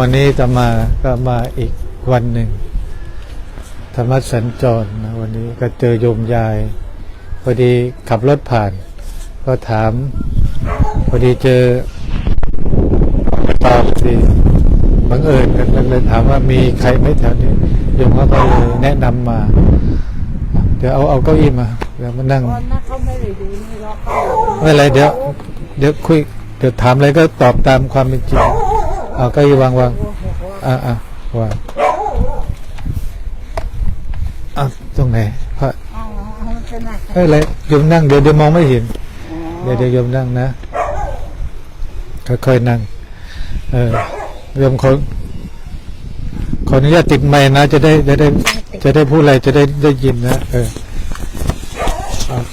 วันนี้จะมาก็มาอีกวันหนึ่ง ธรรมะสัญจรนะวันนี้ก็เจอโยมยาย พอดีขับรถผ่าน ก็ถาม พอดีเจอตอบสิบังเอิญกันเลยถามว่ามีใครไหมแถวนี้โยมเขาก็เลยแนะนำมา เดี๋ยวเอาเอาเก้าอี้มาเดี๋ยวมานั่งตอนนั้นเขาไม่ได้ดูนี่หรอกเขาไม่เป็นไรเดี๋ยว เดี๋ยวคุยเดี๋ยวถามอะไรก็ตอบตามความเป็นจริง เอาเก้าอี้วางวางอ่าอ่าวางอะตรงไหนพระเป็นอะไรเอ้ยอะไรโยมนั่งเดี๋ยวเดี๋ยวมองไม่เห็น เดี๋ยวเดี๋ยวโยมนั่งนะค่อยๆนั่ง เออโยมขอขออนุญาตติดไมค์นะ จะได้จะได้ จะได้พูดอะไรจะได้ได้ยินนะเออ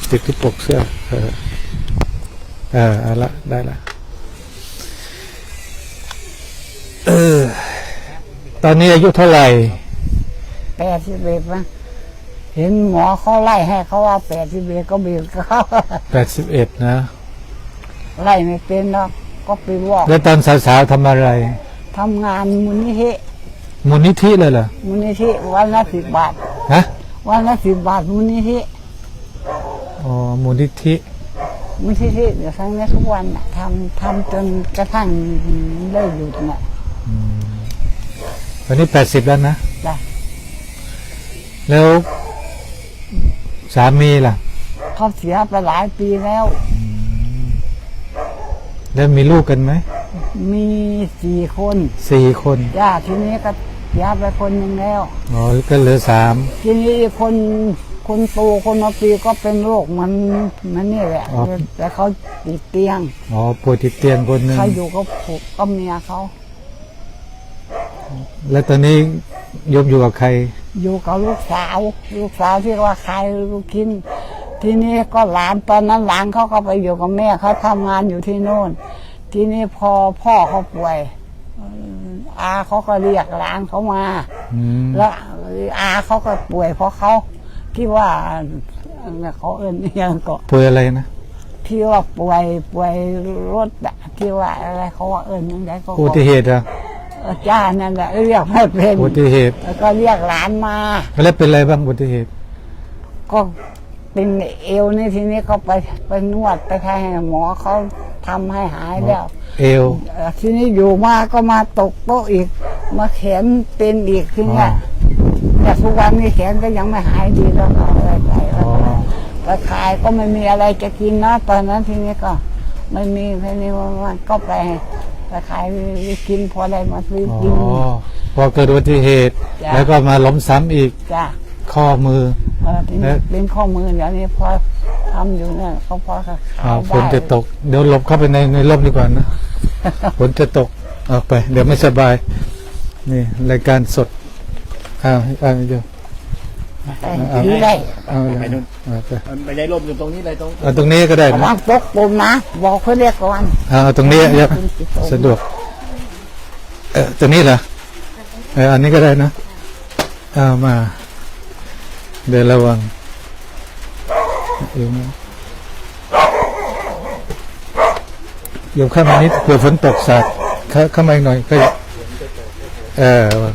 ติดที่ปกเสื้อ เออเออเอาละได้ละ เออ ตอนนี้อายุเท่าไหร่แปดสิบเอ็ดมั้งเห็นหมอเขาไล่ให้เขาว่าแปดสิบเอ็ดก็บีบเขาแปดสิบเอ็ดนะ ไล่ไม่เป็นหรอกก็ไปบอกแล้วตอนสาวๆทำอะไรทำงานมูลนิธิมูลนิธิเลยเหรอมูลนิธิวันละสิบบาทฮะวันละสิบบาทมูลนิธิอ๋อมูลนิธิมูลนิธิเดี๋ยวทั้งนี้ทุกวันน่ะทำทำจนกระทั่งได้หยุดน่ะ วันนี้แปดสิบแล้วนะจ้ะแล้วสามีล่ะ เขาเสียไปหลายปีแล้ว แล้วมีลูกกันไหมมีสี่คนสี่คนย่าทีนี้ก็เสียไปคนหนึ่งแล้ว อ๋อก็เหลือสามทีนี้คนคนโตคนมาปีก็เป็นโรคมันมันนี่แหละอ๋อ แต่เขาติดเตียง อ๋อป่วยติดเตียงคนหนึ่ง เขาอยู่ก็ผูกก็เมียเขา แล้วตอนนี้โยมอยู่กับใคร อยู่กับลูกสาว ลูกสาวที่ว่าขายลูกชิ้นทีนี้ก็หลานตอนนั้นหลานเขาก็ไปอยู่กับแม่เขาทำงานอยู่ที่โน่น ทีนี้พอพ่อเขาป่วยเอ่ออาเขาก็เรียกหลานเขามา อืมแล้วอาเขาก็ป่วยเพราะเขาที่ว่าเขาเอิ้นอิหยังก็ป่วยอะไรนะที่ว่าป่วยป่วยรถอะที่ว่าอะไรเขาว่าเอิญยังไงก็อุบัติเหตุอะเออจ้านั่นแหละเรียกไม่เป็นอุบัติเหตุ แล้วก็เรียกหลานมา แล้วเป็นอะไรบ้างอุบัติเหตุ ก็เป็นเอวนี่ทีนี้ก็ไปไปนวดไปให้หมอเขาทำให้หายแล้ว เอวเอ่อทีนี้อยู่มาก็มาตกโต๊ะอีก มาแขนเป็นอีกทีเนี้ยอ๋อแต่ทุกวันนี้แขนก็ยังไม่หายดีแล้วก็อะไรไปแล้วอ๋อไปขายก็ไม่มีอะไรจะกินนะตอนนั้นทีนี้ก็ไม่มีทีนี้มันก็ไป ไปขายกินพอได้มาซื้ออ๋อกิน พอเกิดอุบัติเหตุ จ้ะ แล้วก็มาล้มซ้ำอีกจ้ะข้อมือ เออทีนี้แล้ว เป็นข้อมือเดี๋ยวนี้พอทำอยู่เนี่ยก็พอขายอ่าได้ฝนจะตก เดี๋ยวหลบเข้าไปในในร่มดีกว่านะ ฝนจะตกเอาไป เดี๋ยวไม่สบาย นี่รายการสดอ้าวอ้าวเดี๋ยว ไปถือได้เอาเลยไปนู่น เอาไปมันไปได้ร่มอยู่ตรงนี้เลยตรงเอาตรงนี้ก็ได้ระนะวังปกปุ่มนะ บอกเขาเรียกก่อนเอาเอาตรงนี้เดี๋ยวสะดวก เออตรงนี้เหรอเอออันนี้ก็ได้นะเอามา เดี๋ยวระวังอยู่นะโยมเข้ามานิดเผื่อฝนตกสาดเข้าเข้ามาอีกหน่อยก็เออระวัง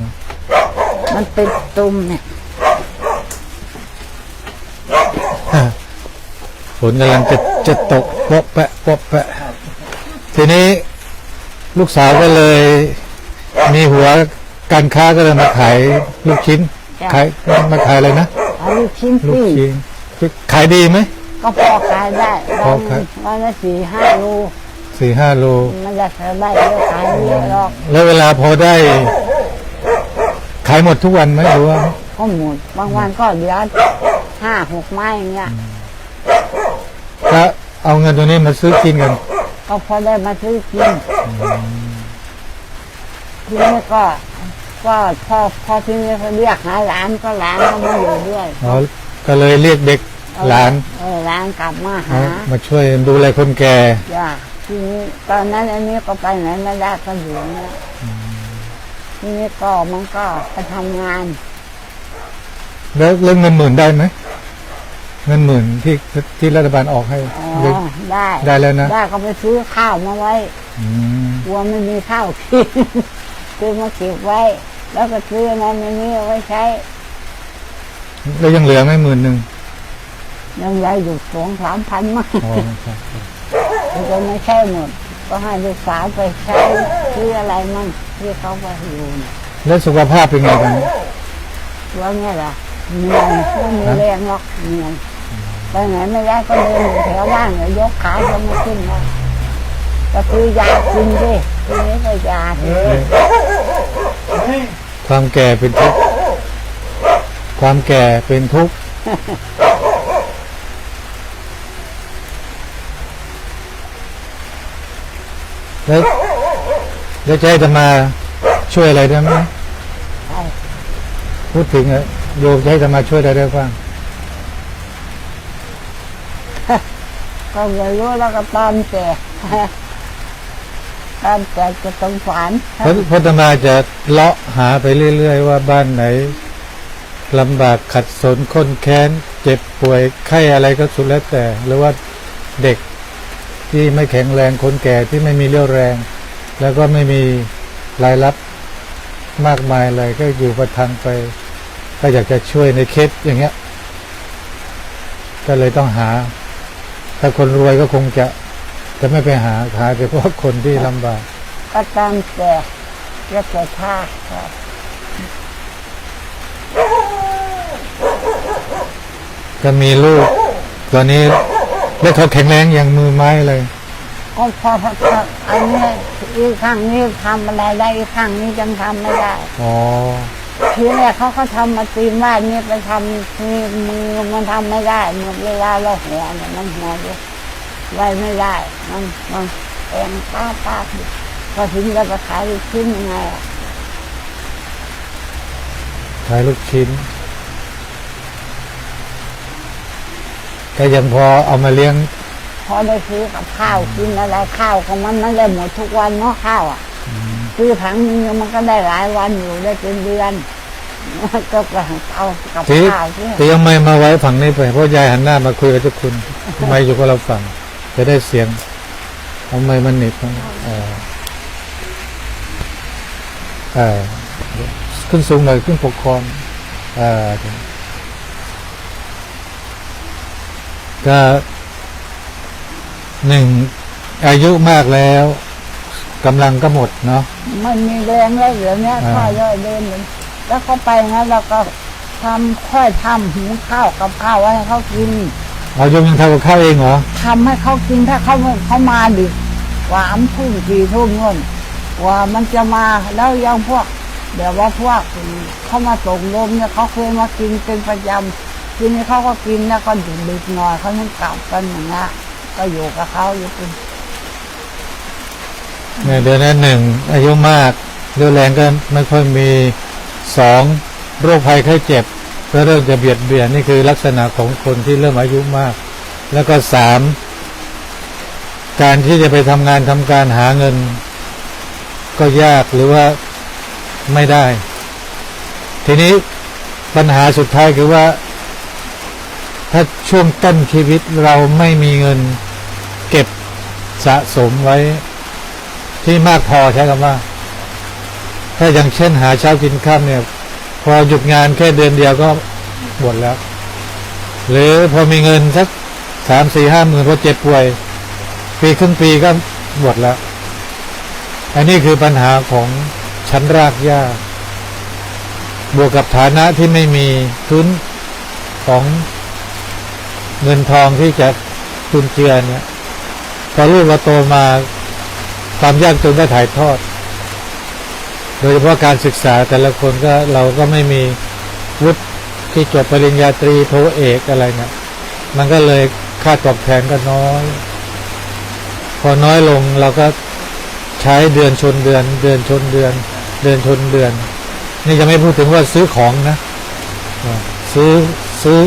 มันเป็นตุ่มเนี่ย ฝนกำลังจะจะตกโป๊ะแปะโป๊ะแปะ ทีนี้ลูกสาวก็เลย มีหัวการค้าก็เลยมาขายลูกชิ้นขายมาขายอะไรนะเอาลูกชิ้นลูกปิ้งชิ้นขายดีไหม ก็พอขายได้พอขาย วันละสี่ห้าโลสี่ห้าโล มันจะขายได้เยอะขายไม่เยอะหรอกแล้วเวลาพอได้ ขายหมดทุกวันไหมหรือว่าก็หมดบางวันก็เหลือ ห้าหกไม้อย่างเงี้ยก็เอาเงินตัวนี้มาซื้อกินกันก็พอได้มาซื้อกินทีนี้ก็ ก็พอพอทีนี้เขาเรียกหาหลานก็หลานก็มาอยู่ด้วยอ๋อก็เลยเรียกเด็กหลานเออหลานกลับมาหา มาช่วยดูแลคนแก่จ้ะทีนี้ตอนนั้นอันนี้ก็ไปไหนไม่ได้ก็อยู่เนี่ยทีนี้ก็มันก็ไปทำงาน แล้วเรื่องเงินหมื่นได้ไหม เงินหมื่นที่ที่รัฐบาลออกให้อ๋อได้ได้ได้แล้วนะได้ก็ไปซื้อข้าวมาไว้อืมกลัวไม่มีข้าวกินซื้อมาเก็บไว้ แล้วก็ซื้อนั้นอันนี้เอาไว้ใช้แล้วยังเหลือไหม่หมื่นหนึ่งยังเหลืออยู่สองสามพันมั้งอ๋อครับมันจะไม่ใช่หมด ก็ให้ลูกสาวไปใช้ซื้ออะไรมั่งที่เขาไปอยู่น่ะแล้วสุขภาพเป็นไงกัน ว่าไงล่ะเหนื่อยไม่มีแรงหรอกเหนื่อย ไปไหนไม่ได้ก็เดินอยู่แถวบ้านเดี๋ยวยกขาจะไม่ขึ้นนะก็คือยากินดิทีนี้ก็ยาทีความแก่เป็นทุกข์ความแก่เป็นทุกข์แล้วแล้วจะให้จะมาช่วยอะไรได้ไหมพูดถึงอะโยมจะให้จะมาช่วยอะไรได้บ้าง ก็ไม่รู้แล้วก็ตอนแก่ตอนแก่จะสงสารเพระเพราะอาตมจะเลาะหาไปเรื่อยๆว่าบ้านไหนลำบากขัดสนค้นแค้น เจ็บป่วยไข้อะไรก็สุดแล้วแต่ หรือว่าเด็กที่ไม่แข็งแรงคนแก่ที่ไม่มีเรี่ยวแรง แล้วก็ไม่มีรายรับมากมายเลยก็อยู่ประทังไป ก็อยากจะช่วยในเคสอย่างเงี้ย ก็เลยต้องหา ถ้าคนรวยก็คงจะจะไม่ไปหาหาเฉพาะคนที่ลำบากก็ตอนแก่จะแก่ท่าก็ก็มีลูกตอนนี้แล้วเขาแข็งแรงอย่างมือไม้เลย ก็พอพอพออันนี้อีกข้างนี้ทำอะไรได้อีกข้างนี้ยังทำไม่ได้ อ๋อ ทีแรกเขาก็ทำมาตีนว่านี่ไปทำนี่มือมันทำไม่ได้หมดเวลาเราหัวเนี่ยมันหัวด้วยไว้ไม่ได้ มันมันแองป้าป้าอยู่พอถึงจะไปขายลูกชิ้นยังไงอะขายลูกชิ้นก็ยังพอเอามาเลี้ยง พอได้ซื้อกับข้าวกินอะไรข้าวของมันไม่ได้หมดทุกวันเนาะข้าวอะ ซื้อถังนึงมันก็ได้หลายวันอยู่ได้เป็นเดือนก็ก็เอากับทีข้าวที่แต่ยังไม่มาไว้ฝั่งนี้ไปเพราะยายหันหน้ามาคุยกับเจ้าคุณไม่อยู่กับเราฝั่งจะได้เสียงเอาไม้มันหนิบเออเออขึ้นสูงหน่อยขึ้นปกครองเออก็หนึ่งอายุมากแล้ว กำลังก็หมดเนาะมันมีแรงแล้วเดี๋ยวนี้อ่าข้าวย่อยเดินเลยแล้วเขาไปงั้นเราก็ทำค่อยทำหุงข้าวกับข้าวไว้ให้เขากินเอาโยมยังทำกับข้าวเองเหรอทำให้เขากินถ้าเขาไม่เขามาดึกกว่าอันทุ่มสี่ทุ่มนู่นกว่ามันจะมาแล้วยังพวกเดี๋ยวว่าพวกเขามาส่งลมเนี่ยเขาเคยมากินเป็นประจำทีนี้เขาก็กินแล้วก็ดึกดึกๆหน่อยเขาต้องกลับกันอย่างเงี้ยก็อยู่กับเขาอยู่เป็น เนี่ยเดือนนั้นหนึ่งอายุมากเรี่ยวแรงก็ไม่ค่อยมีสองโรคภัยไข้เจ็บก็เริ่มจะเบียดเบียนนี่คือลักษณะของคนที่เริ่มอายุมาก แล้วก็สามการที่จะไปทำงานทำการหาเงิน ก็ยากหรือว่าไม่ได้ ทีนี้ปัญหาสุดท้ายคือว่า ถ้าช่วงต้นชีวิตเราไม่มีเงิน เก็บสะสมไว้ ที่มากพอใช้คำว่า ถ้าอย่างเช่นหาเช้ากินข้ามเนี่ย พอหยุดงานแค่เดือนเดียวก็หมดแล้ว หรือพอมีเงินสักสามสี่ห้าหมื่นพอเจ็บป่วย ปีครึ่งปีก็หมดแล้ว อันนี้คือปัญหาของชั้นรากหญ้า บวกกับฐานะที่ไม่มีทุนของเงินทองที่จะจุนเจือเนี่ยพอลูกเราโตมา ความยากจนก็ถ่ายทอด โดยเฉพาะการศึกษาแต่ละคนก็เราก็ไม่มีวุฒิที่จบปริญญาตรีโทเอกอะไรเนี่ยมันก็เลยค่าตอบแทนก็น้อย พอน้อยลงเราก็ใช้เดือนชนเดือน เดือนชนเดือน เดือนชนเดือน นี่จะไม่พูดถึงว่าซื้อของนะซื้อซื้อ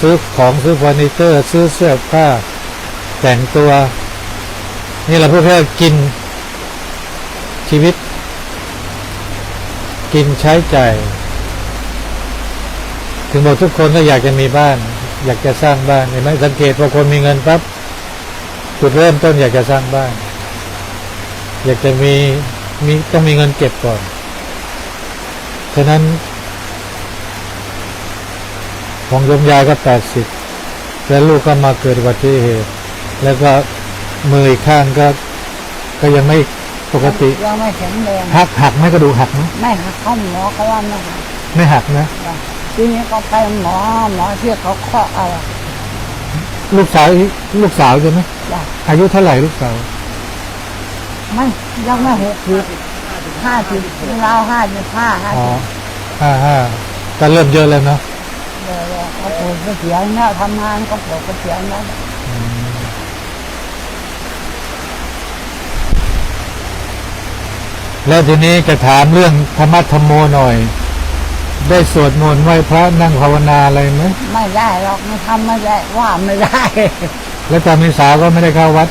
ซื้อของซื้อเฟอร์นิเจอร์ ซื้อเสื้อผ้าแต่งตัว นี่เราเพูดแค่กินชีวิต กินใช้ใจ่ายถึงบอกทุกคนก็อยากจะมีบ้าน อยากจะสร้างบ้านเห็นไหมสังเกตพอคนมีเงินปั๊บจุดเริ่มต้นอยากจะสร้างบ้าน อยากจะมีมีต้องมีเงินเก็บก่อนฉะนั้น ของโยมยายก็แปดสิบแล้วลูกก็มาเกิดอุบัติเหตุแล้วก็ มืออีกข้างก็ ก็ยังไม่ปกติยังไม่แข็งแรงหักหักไหมกระดูกหักไหมไม่หักเข้าหมอเขาว่าไม่หักไม่หักนะทีนี้ก็ไปหมอหมอที่เขาเคาะอะไรลูกสาวลูกสาวใช่ไหมจ้ะอายุเท่าไหร่ลูกสาวไม่ยังไม่หกสิบห้าสิบเราห้าสิบห้าห้าอ๋อสิบห้าห้าก็เริ่มเยอะแล้วเนาะ เลยเขาปวดเกษียณเนี่ยทำงานก็ปวดเกษียณแล้ว แล้วทีนี้จะถามเรื่องธรรมะธรรมโมหน่อย ได้สวดมนต์ไหว้พระนั่งภาวนาอะไรไหมไม่ได้หรอกไม่ทำไม่ได้ว่าไม่ได้ แล้วตอนมีสาวก็ไม่ได้เข้าวัด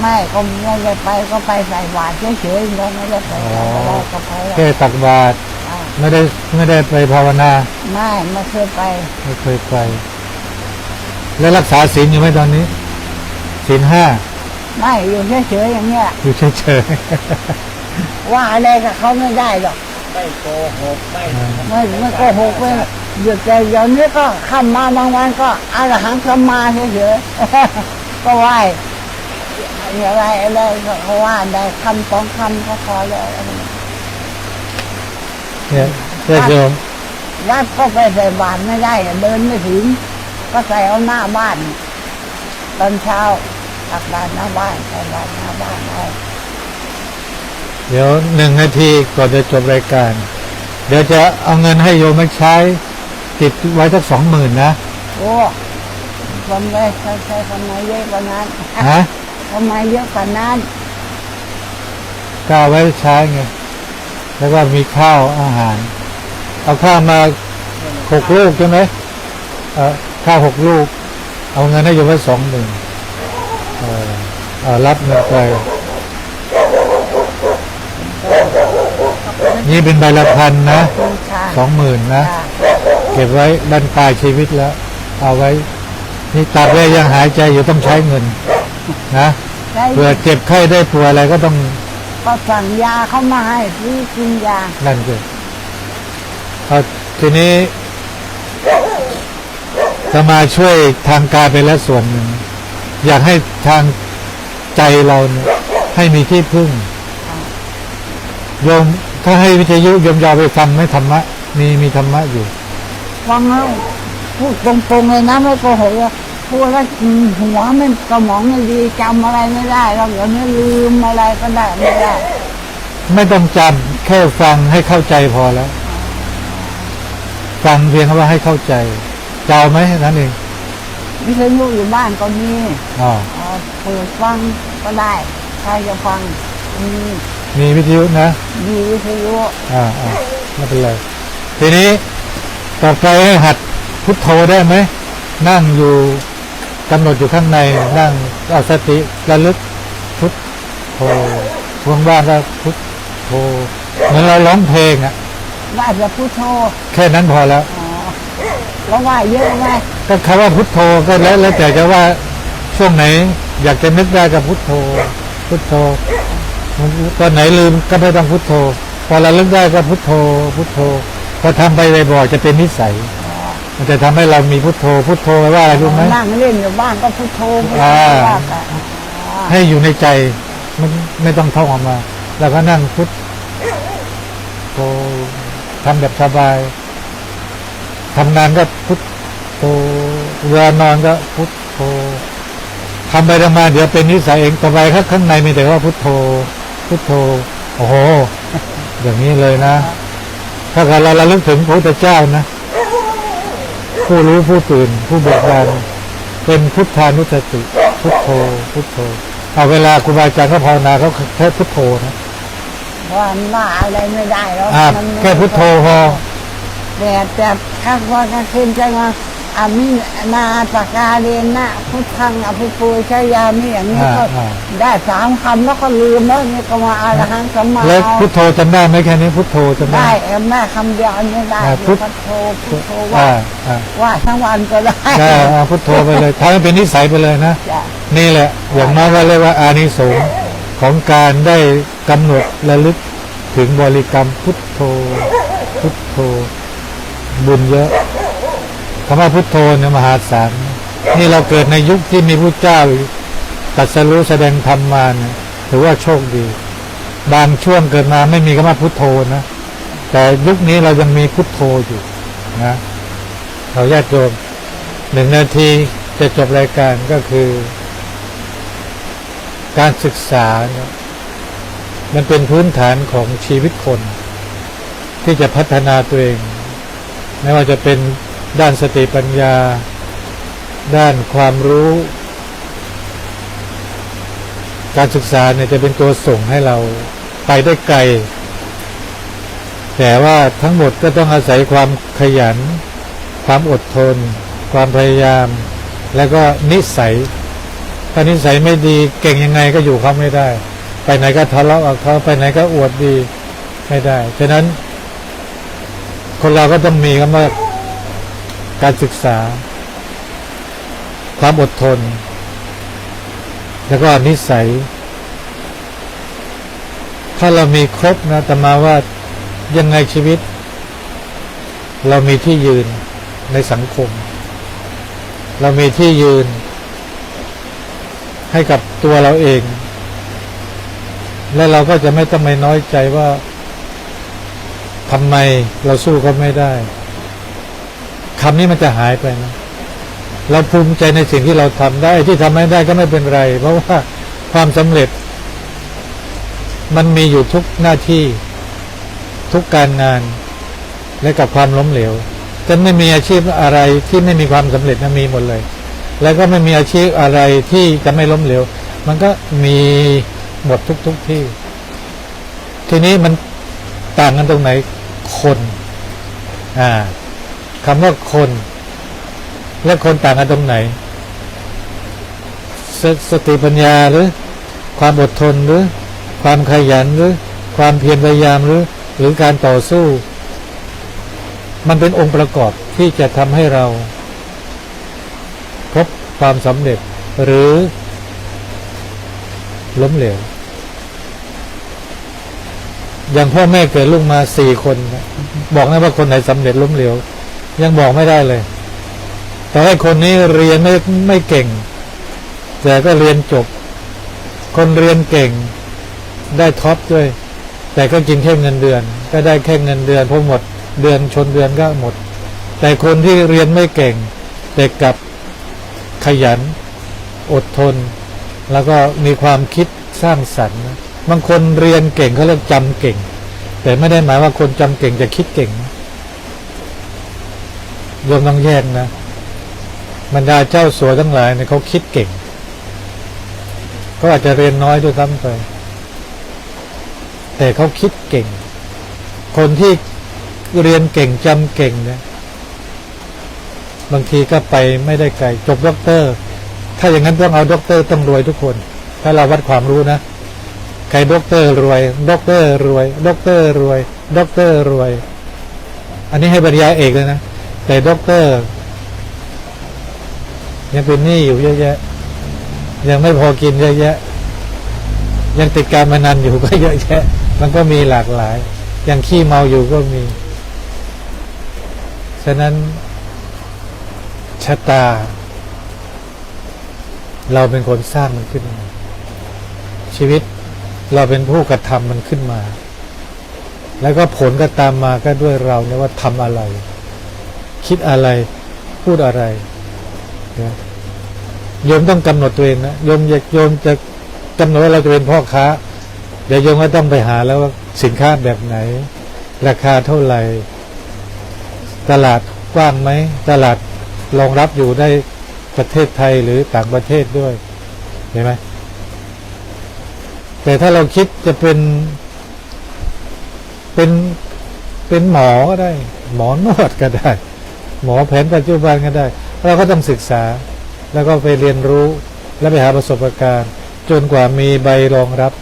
ไม่ก็ไม่ได้ไปก็ไปใส่บาตรเฉยๆแล้วไม่ได้ไปอ๋ออะไรก็ไปแล้วแค่ตักบาตรอ่าไม่ได้ไม่ได้ไปภาวนา ไม่ไม่เคยไป ไม่เคยไป แล้วรักษาศีลอยู่ไหมตอนนี้ศีลห้าไม่อยู่เฉยๆอย่างเงี้ยอยู่เฉย ว่าอะไรกับเขาไม่ได้หรอกไม่โกหกไม่ๆไม่ไม่โกหกไปหยุดแต่เดี๋ยวนี้ก็ข้ามมาบางวันก็อารหังสมมาเฉยๆก็ไหวอะไรอะไรก็ว่าได้คำสองคำก็พอแล้วเนี่ยญาติโยมวัดก็ไปใส่บาตรไม่ได้อะเดินไม่ถึง ก็ใส่เอาหน้าบ้าน ตอนเช้าตักบาตรหน้าบ้านใส่บาตรหน้าบ้านได้ เดี๋ยวหนึ่งนาทีก่อนจะจบรายการ เดี๋ยวจะเอาเงินให้โยมมาใช้ ติดไว้สักสองหมื่นนะโอ้ทำไมใช้ใช้ทำไมเยอะกว่านั้นฮะทำไมเยอะกว่านั้นก็เอาไว้ใช้ไงแล้วก็มีข้าวอาหาร เอาข้าวมาหกลูกใช่ไหมเออข้าวหกลูก เอาเงินให้โยมไว้สองหมื่นเออเอารับเงินไป นี่เป็นใบละพันนะคุณค่ะสองหมื่นนะค่ะเก็บไว้บรรปลายชีวิตแล้ว เอาไว้ นี่ตัดไว้ยังหายใจอยู่ต้องใช้เงิน นะได้เผื่อเจ็บไข้ได้ป่วยอะไรก็ต้องก็สั่งยาเข้ามาให้พี่กินยา นั่นคือเอาทีนี้จะมาช่วยทางกายไปแล้วส่วนหนึ่ง อยากให้ทางใจเราเนี่ยให้มีที่พึ่งโยม ถ้าให้วิทยุโยมยาวไปฟังไหมธรรมะ มีมีธรรมะอยู่ฟังแล้วพูดตรงๆเลยนะไม่โกหกเลยพูดแล้วหัวไม่สมองไม่ดีจำอะไรไม่ได้เราเดี๋ยวนี้ลืมอะไรก็ได้ไม่ได้ ไม่ต้องจำแค่ฟังให้เข้าใจพอแล้ว ฟังเพียงแค่ว่าให้เข้าใจเจ้าไหมนั่นเองวิทยุอยู่บ้านก็มีอ๋อเอ่อเปิดฟังก็ได้ ใครจะฟังมี มีวิทยุนะ มีวิทยุอ่าอ่าไม่เป็นไร ทีนี้ต่อไปให้หัดพุทโธได้ไหม นั่งอยู่กำหนดอยู่ข้างใน นั่งเอาสติระลึกพุทโธว่างๆก็พุทโธเหมือนเราร้องเพลงอะว่าจะพุทโธแค่นั้นพอแล้วอ๋อแล้วว่าเยอะไหมก็คำว่าพุทโธก็แล้วแล้วแต่จะว่าช่วงไหน อยากจะนึกได้ก็พุทโธ พุทโธ ตอนไหนลืมก็ไม่ต้องพุทโธ พอเราลึกได้ก็พุทโธ พุทโธ พอทำไปบ่อยๆจะเป็นนิสัย มันจะทำให้เรามีพุทโธ พุทโธแปลว่าอะไรรู้ไหมนั่งเล่นอยู่บ้านก็พุทโธพุทโธอ่าว่าไปอ๋อให้อยู่ในใจมันไม่ต้องท่องออกมา แล้วก็นั่งพุทโธทำแบบสบายทำงานก็พุทโธเวลานอนก็พุทโธทำไปทำมาเดี๋ยวเป็นนิสัยเองต่อไปข้างข้างในมีแต่ว่าพุทโธ พุทโธโอ้โห อย่างนี้เลยนะ ถ้าเกิดเราระลึกถึงพระพุทธเจ้านะ ผู้รู้ผู้ตื่น ผู้เบิกบานเป็นพุทธานุสติ พุทโธ พุทโธเอาเวลาครูบาอาจารย์เขาภาวนาเขาแค่พุทโธนะว่าว่าอะไรไม่ได้แล้วอ่ามันแค่พุทโธพอแต่แต่ข้างวันกลางคืนจะมา อามินาปากกาเรนนะพุทธังอภิปูชยามิอย่างนี้อ่าก็อ่า ได้สามคำแล้วก็ลืมแล้วนี่ก็มาอารหังสัมมาแล้วพุทโธจำได้ไหมแค่นี้พุทโธจำได้ ได้เอ็มแม่คำเดียวอันนี้ได้อ่าพุพุท ทโธพุทโธว่าอ่าอ่าว่าทั้งวันก็ได้ได้เอาพุทโธไปเลยทำให้เป็นนิสัยไปเลยนะ จ้ะนี่แหละอย่างน้อยก็เรียกว่าอานิสงส์ของการได้กำหนดระลึกถึงบริกรรมพุทโธ พุทโธ บุญเยอะ คำว่าพุทโธเนี่ยมหาศาลนี่เราเกิดในยุคที่มีพระเจ้าตรัสรู้แสดงธรรมมาเนี่ยถือว่าโชคดี บางช่วงเกิดมาไม่มีคำว่าพุทโธนะ แต่ยุคนี้เรายังมีพุทโธอยู่นะเราญาติโยมหนึ่งนาทีจะจบรายการก็คือ การศึกษาเนี่ยมันเป็นพื้นฐานของชีวิตคน ที่จะพัฒนาตัวเอง ไม่ว่าจะเป็น ด้านสติปัญญา ด้านความรู้ การศึกษาเนี่ยจะเป็นตัวส่งให้เราไปได้ไกล แต่ว่าทั้งหมดก็ต้องอาศัยความขยัน ความอดทน ความพยายาม แล้วก็นิสัย ถ้านิสัยไม่ดีเก่งยังไงก็อยู่เขาไม่ได้ ไปไหนก็ทะเลาะกับเขาไปไหนก็อวดดีไม่ได้ ฉะนั้นคนเราก็ต้องมีคำว่า การศึกษา ความอดทน แล้วก็นิสัย ถ้าเรามีครบนะแต่มาว่ายังไงชีวิต เรามีที่ยืนในสังคม เรามีที่ยืน ให้กับตัวเราเอง และเราก็จะไม่ต้องไปน้อยใจว่าทำไมเราสู้เขาไม่ได้ คำนี้มันจะหายไปนะเราภูมิใจในสิ่งที่เราทำได้ ที่ทำไม่ได้ก็ไม่เป็นไร เพราะว่าความสำเร็จ มันมีอยู่ทุกหน้าที่ ทุกการงาน และกับความล้มเหลวจะไม่มีอาชีพอะไรที่ไม่มีความสำเร็จนะมีหมดเลย แล้วก็ไม่มีอาชีพอะไรที่จะไม่ล้มเหลว มันก็มีหมดทุกทุกที่ ทีนี้มันต่างกันตรงไหนคน อ่า คำว่าคน และคนต่างกันตรงไหน สสติปัญญาหรือ ความอดทนหรือ ความขยันหรือ ความเพียรพยายามหรือ หรือการต่อสู้ มันเป็นองค์ประกอบที่จะทำให้เรา พบความสำเร็จหรือ ล้มเหลวอย่างพ่อแม่เกิดลูกมาสี่คน บอกได้ว่าคนไหนสำเร็จล้มเหลว ยังบอกไม่ได้เลย แต่ให้คนนี้เรียนไม่ไม่เก่ง แต่ก็เรียนจบ คนเรียนเก่ง ได้ท็อปด้วย แต่ก็กินแค่เงินเดือน ก็ได้แค่เงินเดือนพอหมดเดือนชนเดือนก็หมด แต่คนที่เรียนไม่เก่ง แต่กับขยัน อดทน แล้วก็มีความคิดสร้างสรรค์บางคนเรียนเก่งเขาเรียกจำเก่ง แต่ไม่ได้หมายว่าคนจำเก่งจะคิดเก่งนะ โยมต้องแยกนะบรรดาเจ้าสัวทั้งหลายเนี่ยเขาคิดเก่งเขาอาจจะเรียนน้อยด้วยซ้ำไป แต่เขาคิดเก่ง คนที่เรียนเก่งจำเก่งเนี่ยบางทีก็ไปไม่ได้ไกลจบด็อกเตอร์ ถ้าอย่างนั้นต้องเอาด็อกเตอร์ต้องรวยทุกคน ถ้าเราวัดความรู้นะใครด็อกเตอร์รวยด็อกเตอร์รวยด็อกเตอร์รวยด็อกเตอร์รวย อันนี้ให้บรรยายเอกเลยนะ แต่ด็อกเตอร์ยังเป็นหนี้อยู่เยอะแยะ ยังไม่พอกินเยอะแยะ ยังติดการพนันอยู่ก็เยอะแยะ มันก็มีหลากหลาย ยังขี้เมาอยู่ก็มี ฉะนั้นชะตา เราเป็นคนสร้างมันขึ้นมา ชีวิตเราเป็นผู้กระทำมันขึ้นมา แล้วก็ผลก็ตามมาก็ด้วยเราเนี่ยว่าทำอะไร คิดอะไร พูดอะไรนะโยมต้องกำหนดตัวเองนะโยมอยากโยมจะกำหนดว่าเราจะเป็นพ่อค้า เดี๋ยวโยมก็ต้องไปหาแล้วว่าสินค้าแบบไหน ราคาเท่าไหร่ ตลาดกว้างไหม ตลาดรองรับอยู่ได้ประเทศไทยหรือต่างประเทศด้วยเห็นไหมแต่ถ้าเราคิดจะเป็นเป็นเป็นหมอก็ได้ หมอนวดก็ได้ หมอแผนปัจจุบันก็ได้ เราก็ต้องศึกษา แล้วก็ไปเรียนรู้แล้วไปหาประสบการณ์ จนกว่ามีใบรองรับ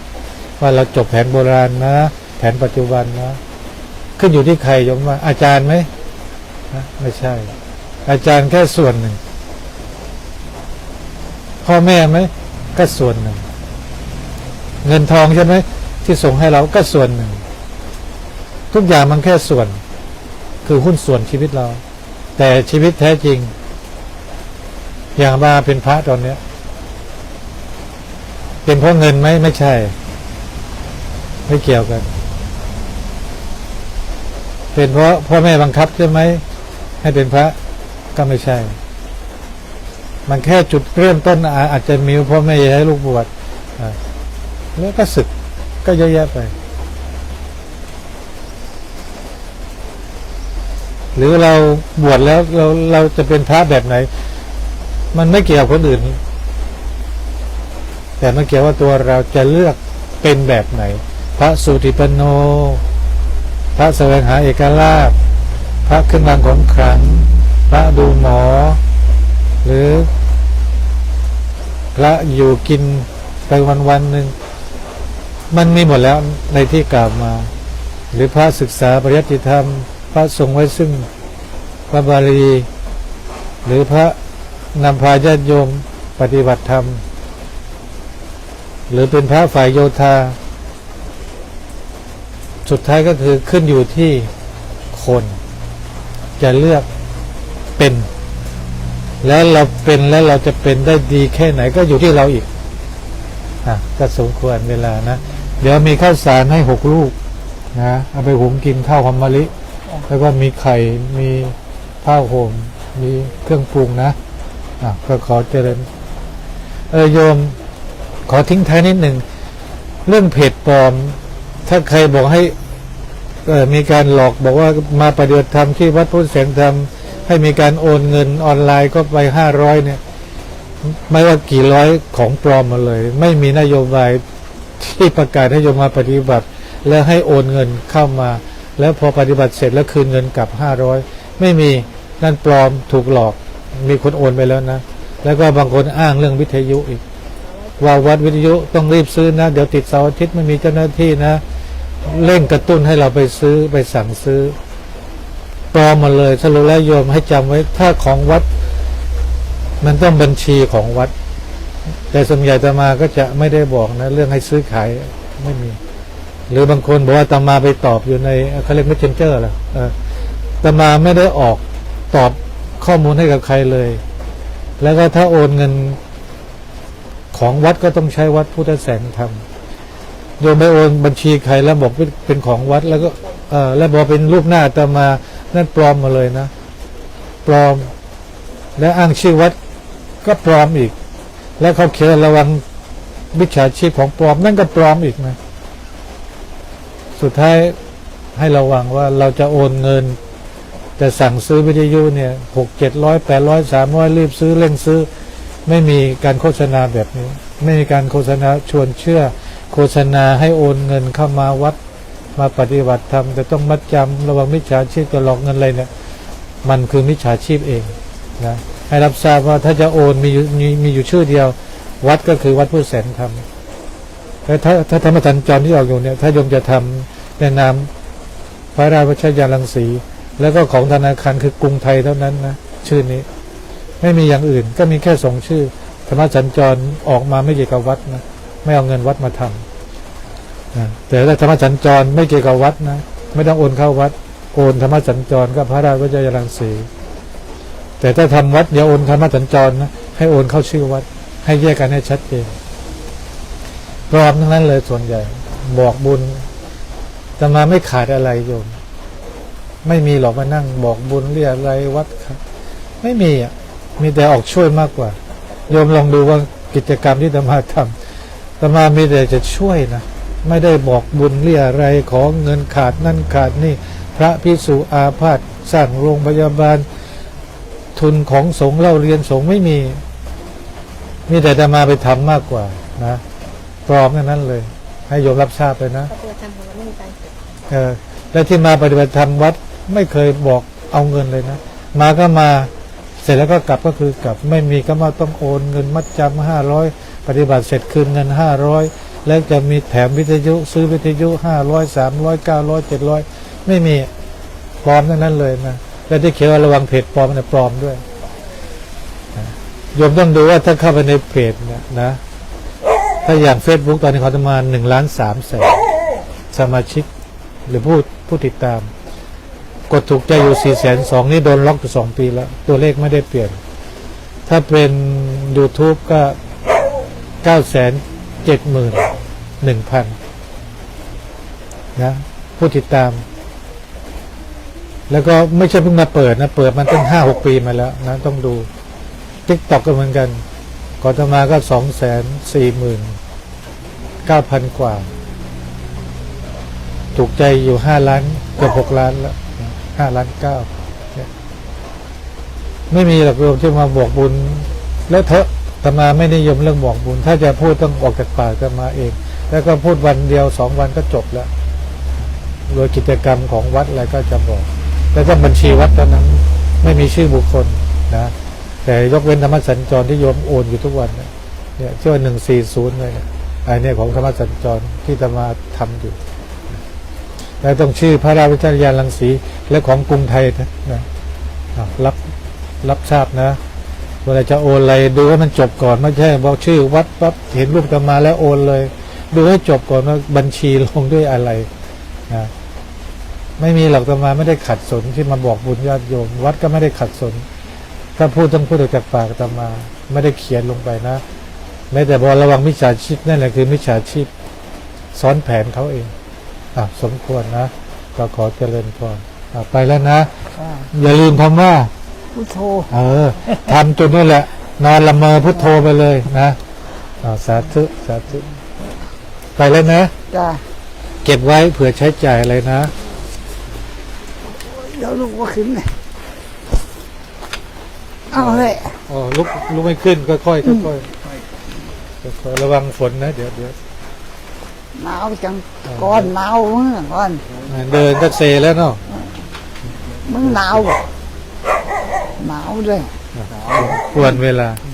ว่าเราจบแผนโบราณนะ แผนปัจจุบันนะขึ้นอยู่ที่ใครยมว่าอาจารย์ไหมนะไม่ใช่ อาจารย์แค่ส่วนหนึ่ง พ่อแม่ไหมก็ส่วนหนึ่ง เงินทองใช่ไหมที่ส่งให้เราก็ส่วนหนึ่ง ทุกอย่างมันแค่ส่วน คือหุ้นส่วนชีวิตเรา แต่ชีวิตแท้จริง อย่างมาเป็นพระตอนเนี้ย เป็นเพราะเงินไหมไม่ใช่ ไม่เกี่ยวกัน เป็นเพราะพ่อแม่บังคับใช่ไหมให้เป็นพระก็ไม่ใช่ มันแค่จุดเริ่มต้นอาจจะมีพ่อแม่อยากให้ลูกบวชอ่าแล้วก็ศึกก็เยอะแยะไป หรือเราบวชแล้วเราเราจะเป็นพระแบบไหน มันไม่เกี่ยวกับคนอื่น แต่มันเกี่ยวว่าตัวเราจะเลือกเป็นแบบไหน พระสุติปโน พระแสวงหาเอกลาภพระขึ้นบางของขลังพระดูหมอ หรือ พระอยู่กินไปวันวันหนึ่งมันมีหมดแล้วในที่กล่าวมา หรือพระศึกษาปริยัติธรรม พระทรงไว้ซึ่งพระบาลี หรือพระนำพาญาติโยมปฏิบัติธรรม หรือเป็นพระฝ่ายโยธา สุดท้ายก็คือขึ้นอยู่ที่คน จะเลือกเป็น แล้วเราเป็นแล้วเราจะเป็นได้ดีแค่ไหนก็อยู่ที่เราอีกอะก็สมควรเวลานะ เดี๋ยวมีข้าวสารให้หกลูกนะ เอาไปหุงกินข้าวหอมมะลิ แล้วก็มีไข่ มีผ้าห่ม มีเครื่องปรุงนะอะก็ขอเจริญเออโยมขอทิ้งท้ายนิดหนึ่ง เรื่องเพจปลอม ถ้าใครบอกให้เออมีการหลอกบอกว่ามาปฏิบัติธรรมที่วัดพุทธแสงธรรม ให้มีการโอนเงินออนไลน์ก็ไปห้าร้อยเนี่ย ไม่ว่ากี่ร้อยของปลอมมาเลย ไม่มีนโยบายที่ประกาศให้โยมมาปฏิบัติ แล้วให้โอนเงินเข้ามา แล้วพอปฏิบัติเสร็จแล้วคืนเงินกลับห้าร้อยไม่มีนั่นปลอมถูกหลอก มีคนโอนไปแล้วนะ แล้วก็บางคนอ้างเรื่องวิทยุอีก ว่าวัดวิทยุต้องรีบซื้อนะ เดี๋ยวติดเสาร์อาทิตย์ไม่มีเจ้าหน้าที่นะ เร่งกระตุ้นให้เราไปซื้อไปสั่งซื้อปลอมมาเลยสรุปแล้วโยมให้จำไว้ถ้าของวัด มันต้องบัญชีของวัด แต่ส่วนใหญ่ตมาก็จะไม่ได้บอกนะ เรื่องให้ซื้อขายไม่มี หรือบางคนบอกว่าตมาไปตอบอยู่ในเขาเรียก messenger เหรอเออตมาไม่ได้ออกตอบข้อมูลให้กับใครเลย แล้วก็ถ้าโอนเงินของวัดก็ต้องใช้วัดพุทธแสงธรรมโยมไปโอนบัญชีใครแล้วบอกเป็นเป็นของวัดแล้วก็เอแล้วบอกเป็นรูปหน้าตมานั่นปลอมมาเลยนะ ปลอม และอ้างชื่อวัดก็ปลอมอีก และเขาเขียนระวังมิจฉาชีพของปลอมนั่นก็ปลอมอีกนะ สุดท้ายให้ระวังว่าเราจะโอนเงินแต่สั่งซื้อวิทยุเนี่ยหกเจ็ดร้อยแปดร้อยสามร้อยรีบซื้อเร่งซื้อ ไม่มีการโฆษณาแบบนี้ ไม่มีการโฆษณาชวนเชื่อ โฆษณาให้โอนเงินเข้ามาวัดมาปฏิบัติธรรมแต่ต้องมัดจำระวังมิจฉาชีพจะหลอกเงินอะไรเนี่ยมันคือมิจฉาชีพเองนะให้รับทราบว่าถ้าจะโอนมีมีมีอยู่ชื่อเดียว วัดก็คือวัดผู้แสนธรรม ถ้าถ้าธรรมสัญจรที่ออกอยู่เนี่ยถ้าโยมจะทำในนามพระราชวชยาลังสี แล้วก็ของธนาคารคือกรุงไทยเท่านั้นนะชื่อนี้ ไม่มีอย่างอื่นก็มีแค่สองชื่อ ธรรมสัญจรออกมาไม่เกี่ยวกับวัดนะไม่เอาเงินวัดมาทำนะแต่ถ้าธรรมสัญจรไม่เกี่ยวกับวัดนะไม่ต้องโอนเข้าวัด โอนธรรมสัญจรก็พระราชวชยาลังสีแต่ถ้าทำวัดอย่าโอนธรรมสัญจรนะให้โอนเข้าชื่อวัด ให้แยกกันให้ชัดเจน ปลอมทั้งนั้นเลยส่วนใหญ่ บอกบุญจะมาไม่ขาดอะไรโยม ไม่มีหรอกมานั่งบอกบุญเรียอะไรวัดครับไม่มีอะมีแต่ออกช่วยมากกว่า โยมลองดูว่ากิจกรรมที่ตมาทำตมามีแต่จะช่วยนะไม่ได้บอกบุญเรียอะไรขอเงินขาดนั่นขาดนี่ พระพิสุอาพาธสร้างโรงพยาบาล ทุนของสงฆ์เล่าเรียนสงฆ์ไม่มี มีแต่จะมาไปทำมากกว่านะ ปลอมทั้งนั้นเลย ให้โยมรับทราบเลยนะปฏิบัติธรรมของเราไม่มีการเออและที่มาปฏิบัติธรรมวัดไม่เคยบอกเอาเงินเลยนะ มาก็มาเสร็จแล้วก็กลับก็คือกลับไม่มีก็มาต้องโอนเงินมัดจำห้าร้อยปฏิบัติเสร็จคืนเงินห้าร้อยแล้วจะมีแถมวิทยุซื้อวิทยุห้าร้อยสามร้อยเก้าร้อยเจ็ดร้อยไม่มีปลอมทั้งนั้นเลยนะและที่เขียนว่าระวังเพจปลอมเนี่ยปลอมด้วยนะโยมต้องดูว่าถ้าเข้าไปในเพจเนี่ยนะ ถ้าอย่าง Facebook ตอนนี้เขาจะมาหนึ่งล้านสามแสนสมาชิกหรือผู้ผู้ติดตาม กดถูกใจอยู่4ี่แสนสองนี่โดนล็อกอยู่สองปีแล้ว ตัวเลขไม่ได้เปลี่ยน ถ้าเป็น YouTube ก็9ก้าแสนเจ็ดหมื่นหนึ่งพันนะผู้ติดตาม แล้วก็ไม่ใช่เพิ่งมาเปิดนะ เปิดมันตั้งห้าหกปีมาแล้วนะต้องดูทิกตอกก็เหมือนกัน ก่อนจะมาก็สองแสนสี่หมื่นเก้าพันกว่า ถูกใจอยู่ห้าล้านเกือบหกล้านแล้วห้าล้านเก้าไม่มีหรอกโยมที่มาบอกบุญ แล้วเถอะแต่มาไม่นิยมเรื่องบอกบุญ ถ้าจะพูดต้องออกจากปากจะมาเอง แล้วก็พูดวันเดียวสองวันก็จบแล้วโดยกิจกรรมของวัดอะไรก็จะบอก แล้วก็บัญชีวัดตอนนั้นไม่มีชื่อบุคคลนะ แต่ยกเว้นธรรมสัญจรที่โยมโอนอยู่ทุกวันเนี่ยเชื่อหนึ่งสี่ศูนย์เลยเนี่ยอันเนี้ยของธรรมสัญจรที่จะมาทำอยู่แล้วต้องชื่อพระราชวิทยาลังสีและของกรุงไทยนะนะรับรับทราบนะเวลาจะโอนอะไรดูให้มันจบก่อนไม่ใช่บอกชื่อวัดปั๊บเห็นรูปตมาแล้วโอนเลย ดูให้จบก่อนว่าบัญชีลงด้วยอะไรนะไม่มีหลักตมาไม่ได้ขัดสนที่มาบอกบุญญาติโยม วัดก็ไม่ได้ขัดสน ถ้าพูดต้องพูดออกจากปากตมา ไม่ได้เขียนลงไปนะแม้แต่บอกระวังมิจฉาชีพนั่นแหละคือมิจฉาชีพซ้อนแผนเขาเองอะสมควรนะก็ขอเจริญพรอะไปแล้วนะอ่าอย่าลืมคำว่าพุทโธเออทำจนนั่นแหละ นอนละเมอพุทโธไปเลยนะอ่าสาธุสาธุไปแล้วนะ จ้าเก็บไว้เผื่อใช้จ่ายอะไรนะ เดี๋ยวลูกว่าขึ้นเลย เอาเลยอ๋อลุกลุกไม่ขึ้นค่อยๆค่อยๆค่อยๆระวังฝนนะ เดี๋ยวเดี๋ยวหนาวจังก้อนหนาวมึงก้อนอ่าเดินก็เซแล้วเนาะมึงหนาวบ่หนาวเลยควรเวลาห